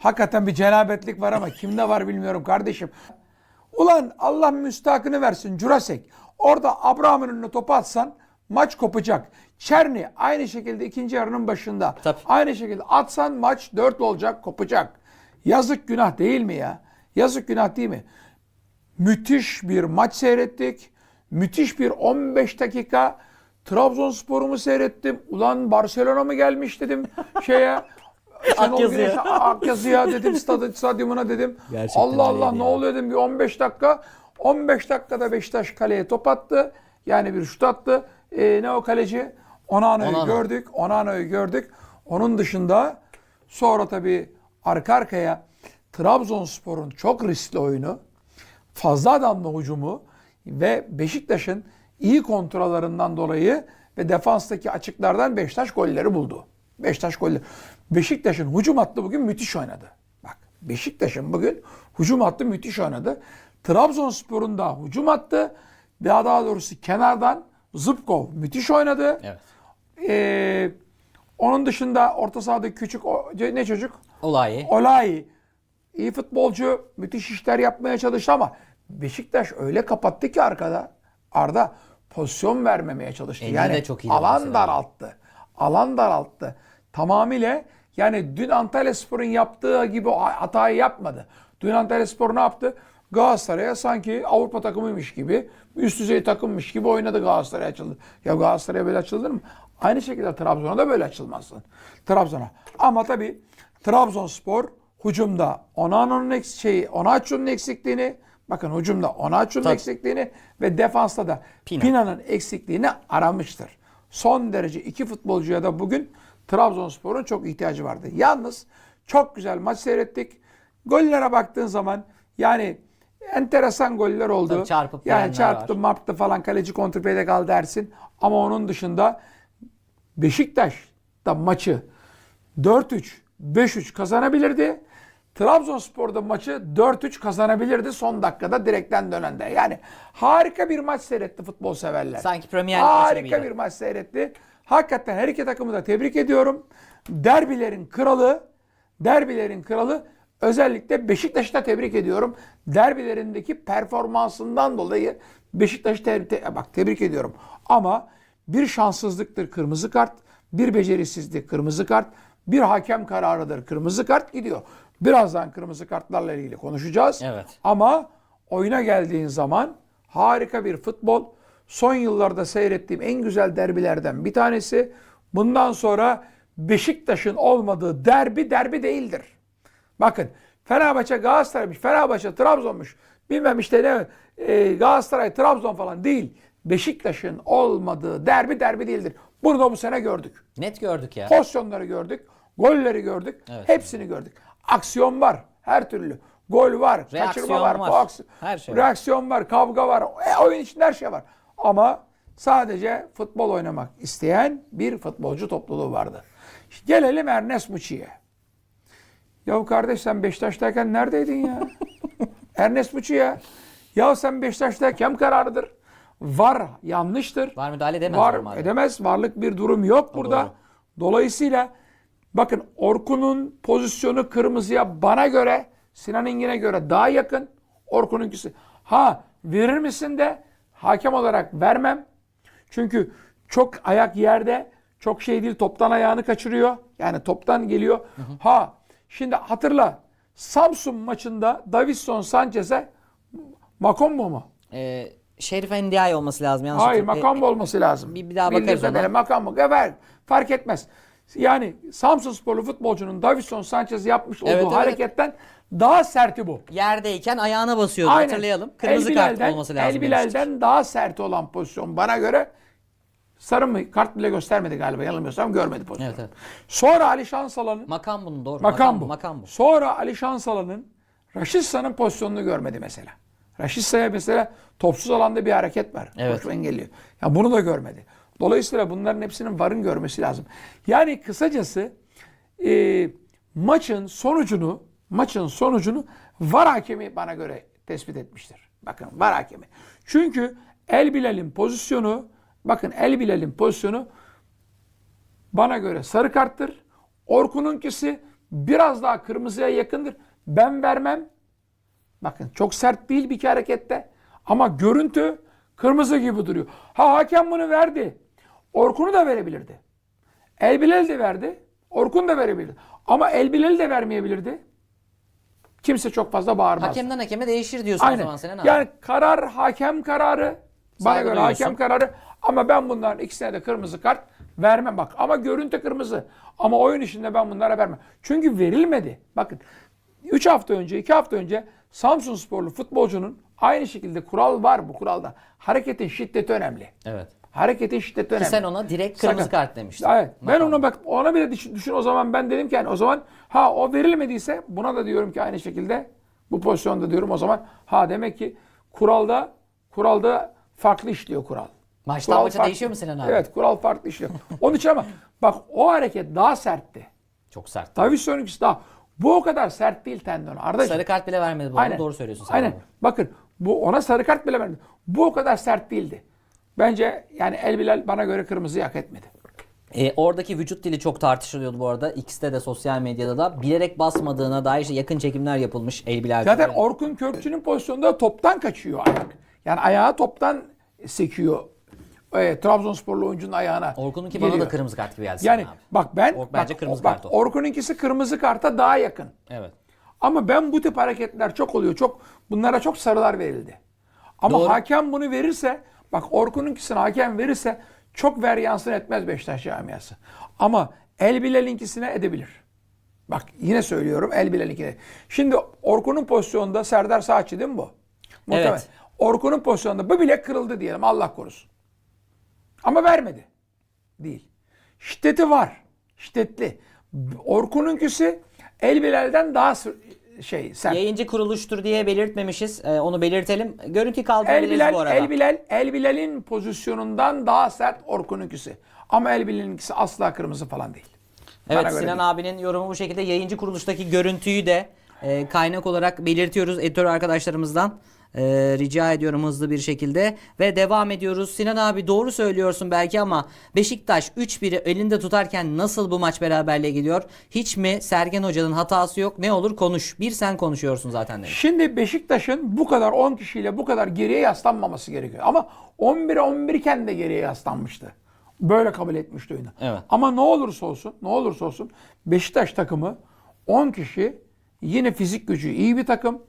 Hakikaten bir cenabetlik var ama kimde var bilmiyorum kardeşim. Ulan Allah müstakını versin Jurasek. Orada Abraham'ın önüne topu atsan maç kopacak. Çerni aynı şekilde ikinci yarının başında. Tabii. Aynı şekilde atsan maç 4 olacak kopacak. Yazık günah değil mi ya? Yazık günah değil mi? Müthiş bir maç seyrettik. Müthiş bir 15 dakika Trabzonspor'umu seyrettim. Ulan Barcelona mı gelmiş dedim şeye. Akyazı'ya. Güneş'e, Akyazı'ya dedim stadı, stadyumuna dedim. Gerçekten Allah Allah öyleydi ne ya. oluyor dedim bir 15 dakika. 15 dakikada Beşiktaş kaleye top attı. Yani bir şut attı. Ee, ne o kaleci? Onano'yu Onana. gördük. Onano'yu gördük. Onun dışında sonra tabii arka arkaya Trabzonspor'un çok riskli oyunu, fazla adamlı hücumu ve Beşiktaş'ın iyi kontrollarından dolayı ve defanstaki açıklardan Beşiktaş golleri buldu. Beşiktaş golleri. Beşiktaş'ın hücum hattı bugün müthiş oynadı. Bak Beşiktaş'ın bugün hücum hattı müthiş oynadı. Trabzonspor'un da hücum hattı daha daha doğrusu kenardan Zubkov müthiş oynadı. Evet. Ee, onun dışında orta sahadaki küçük ne çocuk? Olayı. Olay iyi futbolcu, müthiş işler yapmaya çalıştı ama Beşiktaş öyle kapattı ki arkada Arda pozisyon vermemeye çalıştı. Elini yani de çok iyi alan daralttı. Alan daralttı. Tamamıyla yani dün Antalya Spor'un yaptığı gibi hatayı yapmadı. Dün Antalya Spor ne yaptı? Galatasaray'a sanki Avrupa takımıymış gibi, üst düzey takımmış gibi oynadı Galatasaray açıldı. Ya Galatasaray'a böyle açılır mı? Aynı şekilde Trabzon'a da böyle açılmazsın. Trabzon'a. Ama tabii Trabzonspor hücumda Onano'nun eks şeyi, Onaçu'nun eksikliğini, bakın hücumda Onaçu'nun eksikliğini ve defansta da Pina. Pina'nın eksikliğini aramıştır. Son derece iki futbolcuya da bugün Trabzonspor'un çok ihtiyacı vardı. Yalnız çok güzel maç seyrettik. Gollere baktığın zaman yani enteresan goller oldu. Tabii çarpıp yani çarptı, var. marptı falan kaleci kontrpeyde kal dersin. Ama onun dışında Beşiktaş da maçı 4-3, 5-3 kazanabilirdi. Trabzonspor'da maçı 4-3 kazanabilirdi son dakikada direkten dönende. Yani harika bir maç seyretti futbol severler. Sanki Premier Harika bir maç seyretti. Hakikaten her iki takımı da tebrik ediyorum. Derbilerin kralı, derbilerin kralı özellikle Beşiktaş'ı da tebrik ediyorum. Derbilerindeki performansından dolayı Beşiktaş'ı te- te- bak tebrik ediyorum. Ama bir şanssızlıktır kırmızı kart, bir becerisizlik kırmızı kart, bir hakem kararıdır kırmızı kart gidiyor. Birazdan kırmızı kartlarla ilgili konuşacağız. Evet. Ama oyuna geldiğin zaman harika bir futbol. Son yıllarda seyrettiğim en güzel derbilerden bir tanesi. Bundan sonra Beşiktaş'ın olmadığı derbi derbi değildir. Bakın Fenerbahçe Galatasaray'mış, Fenerbahçe Trabzon'muş. Bilmem işte ne e, Galatasaray Trabzon falan değil. Beşiktaş'ın olmadığı derbi derbi değildir. Bunu da bu sene gördük. Net gördük ya. Pozisyonları gördük. Golleri gördük. Evet. Hepsini gördük. Aksiyon var. Her türlü. Gol var. Reaksiyon kaçırma var. var. Her şey var. reaksiyon var. Kavga var. E, oyun içinde her şey var. Ama sadece futbol oynamak isteyen bir futbolcu topluluğu vardı. Şimdi gelelim Ernest Muçi'ye. Ya kardeş sen Beşiktaş'tayken neredeydin ya? Ernest Muçi ya. Ya sen Beşiktaş'tayken kararıdır. Var yanlıştır. Var müdahale edemez Var normalde. edemez. Varlık bir durum yok burada. doğru. Dolayısıyla bakın Orkun'un pozisyonu kırmızıya bana göre Sinan Engin'e göre daha yakın. Orkun'unkisi. Ha verir misin de hakem olarak vermem. Çünkü çok ayak yerde çok şey değil toptan ayağını kaçırıyor. Yani toptan geliyor. Ha şimdi hatırla Samsun maçında Davison Sanchez'e Makombo mu? Ee, Şerif Endiay olması lazım. Yanlış Hayır. Makambo olması lazım. bir- bir daha bakarız ona. Evet, fark etmez. Yani Samsun sporlu futbolcunun Davison Sanchez yapmış olduğu Evet, evet. hareketten daha serti bu. Yerdeyken ayağına basıyordu Aynen. hatırlayalım. Kırmızı El kart Bilal'den- olması lazım. El Bilal'den daha sert olan pozisyon bana göre sarı mı kart bile göstermedi galiba yanılmıyorsam görmedi pozisyonu. Evet, evet. Sonra Ali Şansalan'ın Makam bunun doğru. Makam bu. Makam bu. Sonra Ali Şansalan'ın Raşitsa'nın pozisyonunu görmedi mesela. Raşitsa'ya mesela topsuz alanda bir hareket var. Evet. Koşu engelliyor. Ya bunu da görmedi. Dolayısıyla bunların hepsinin varın görmesi lazım. Yani kısacası e, maçın sonucunu maçın sonucunu var hakemi bana göre tespit etmiştir. Bakın var hakemi. Çünkü El Bilal'in pozisyonu bakın El Bilal'in pozisyonu bana göre sarı karttır. Orkun'unkisi biraz daha kırmızıya yakındır. Ben vermem. Bakın çok sert değil bir iki harekette. Ama görüntü kırmızı gibi duruyor. Ha hakem bunu verdi. Orkun'u da verebilirdi. Elbilel de verdi. Orkun da verebilirdi. Ama Elbilel de vermeyebilirdi. Kimse çok fazla bağırmaz. Hakemden hakeme değişir diyorsun o Aynen. zaman Sinan abi. Yani karar hakem kararı. Bana Saygı göre duyuyorsun. hakem kararı. Ama ben bunların ikisine de kırmızı kart vermem. Bak ama görüntü kırmızı. Ama oyun içinde ben bunlara vermem. Çünkü verilmedi. Bakın 3 hafta önce 2 hafta önce Samsun sporlu futbolcunun aynı şekilde kural var bu kuralda. Hareketin şiddeti önemli. Evet. Hareketin şiddeti önemli. sen ona direkt kırmızı Sakın. kart demiştin. Evet. Ben ona bak ona bile düşün, düşün o zaman ben dedim ki yani o zaman ha o verilmediyse buna da diyorum ki aynı şekilde bu pozisyonda diyorum o zaman ha demek ki kuralda kuralda farklı işliyor kural. Maçtan Kural maça farklı. değişiyor mu Sinan abi? Evet kural farklı işliyor. Onun için ama bak o hareket daha sertti. Çok sert. Davidson'unkisi daha. Bu o kadar sert değil tendon. Arkadaşım. Sarı kart bile vermedi bu arada. Doğru söylüyorsun sen. Aynen. abi. Bakın bu ona sarı kart bile vermedi. Bu o kadar sert değildi. Bence yani El Bilal bana göre kırmızıyı hak etmedi. E, oradaki vücut dili çok tartışılıyordu bu arada. X'te de sosyal medyada da bilerek basmadığına dair işte yakın çekimler yapılmış Eybil Zaten Ertuğrul'un. Orkun Kökçü'nün pozisyonunda toptan kaçıyor ayak. Yani ayağı toptan sekiyor. E, Trabzonsporlu oyuncunun ayağına. Orkun'unki bana da kırmızı kart gibi geldi Yani abi. bak ben Ork bence bak, kırmızı bak, kart o. Orkun'unkisi kırmızı karta daha yakın. Evet. Ama ben bu tip hareketler çok oluyor. Çok bunlara çok sarılar verildi. Ama Doğru. hakem bunu verirse bak Orkun'unkisini hakem verirse çok ver yansın etmez Beşiktaş camiası. Ama El Bilal'inkisine edebilir. Bak yine söylüyorum El Bilal'inkine. Şimdi Orkun'un pozisyonunda Serdar Saatçi değil mi bu? Muhtemelen. Evet. Orkun'un pozisyonunda bu bilek kırıldı diyelim Allah korusun. Ama vermedi. Değil. Şiddeti var. Şiddetli. Orkun'unkisi El Bilal'den daha şey sert. Yayıncı kuruluştur diye belirtmemişiz. E, onu belirtelim. Görüntü kaldırabiliriz Bilal, bu arada. El Bilal, El Bilal'in pozisyonundan daha sert Orkun'unkisi. Ama El Bilal'inkisi asla kırmızı falan değil. Evet Sinan değil. abinin yorumu bu şekilde. Yayıncı kuruluştaki görüntüyü de e, kaynak olarak belirtiyoruz editör arkadaşlarımızdan. E, rica ediyorum hızlı bir şekilde. Ve devam ediyoruz. Sinan abi doğru söylüyorsun belki ama Beşiktaş 3-1'i elinde tutarken nasıl bu maç beraberliğe gidiyor? Hiç mi Sergen Hoca'nın hatası yok? Ne olur konuş. Bir sen konuşuyorsun zaten demiş. Şimdi Beşiktaş'ın bu kadar 10 kişiyle bu kadar geriye yaslanmaması gerekiyor. Ama 11'e 11 iken de geriye yaslanmıştı. Böyle kabul etmişti oyunu. Evet. Ama ne olursa olsun, ne olursa olsun Beşiktaş takımı 10 kişi yine fizik gücü iyi bir takım,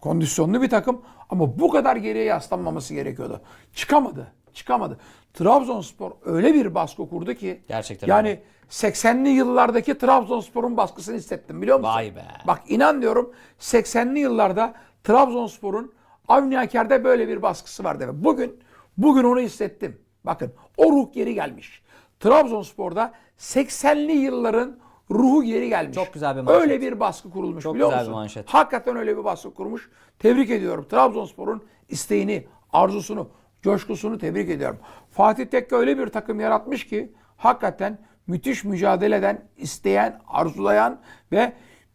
kondisyonlu bir takım ama bu kadar geriye yaslanmaması gerekiyordu. Çıkamadı. Çıkamadı. Trabzonspor öyle bir baskı kurdu ki Gerçekten yani öyle. 80'li yıllardaki Trabzonspor'un baskısını hissettim biliyor musun? Vay be. Bak inan diyorum 80'li yıllarda Trabzonspor'un Avni Aker'de böyle bir baskısı vardı. Ve bugün bugün onu hissettim. Bakın o ruh geri gelmiş. Trabzonspor'da 80'li yılların ruhu geri gelmiş. Çok güzel bir manşet. Öyle bir baskı kurulmuş Çok biliyor güzel musun? bir manşet. Hakikaten öyle bir baskı kurmuş. Tebrik ediyorum. Trabzonspor'un isteğini, arzusunu, coşkusunu tebrik ediyorum. Fatih Tekke öyle bir takım yaratmış ki hakikaten müthiş mücadeleden isteyen, arzulayan ve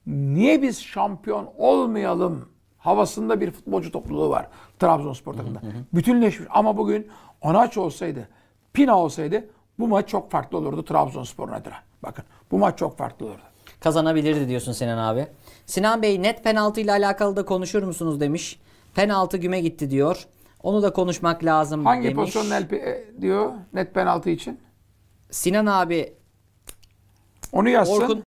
niye biz şampiyon olmayalım havasında bir futbolcu topluluğu var Trabzonspor takımında. Bütünleşmiş ama bugün Onaç olsaydı, Pina olsaydı bu maç çok farklı olurdu Trabzonspor'un adına. Bakın bu maç çok farklı olurdu. Kazanabilirdi diyorsun Sinan abi. Sinan Bey net penaltı ile alakalı da konuşur musunuz demiş. Penaltı güme gitti diyor. Onu da konuşmak lazım Hangi demiş. pozisyonun el pe- diyor net penaltı için? Sinan abi Onu yazsın. Orkun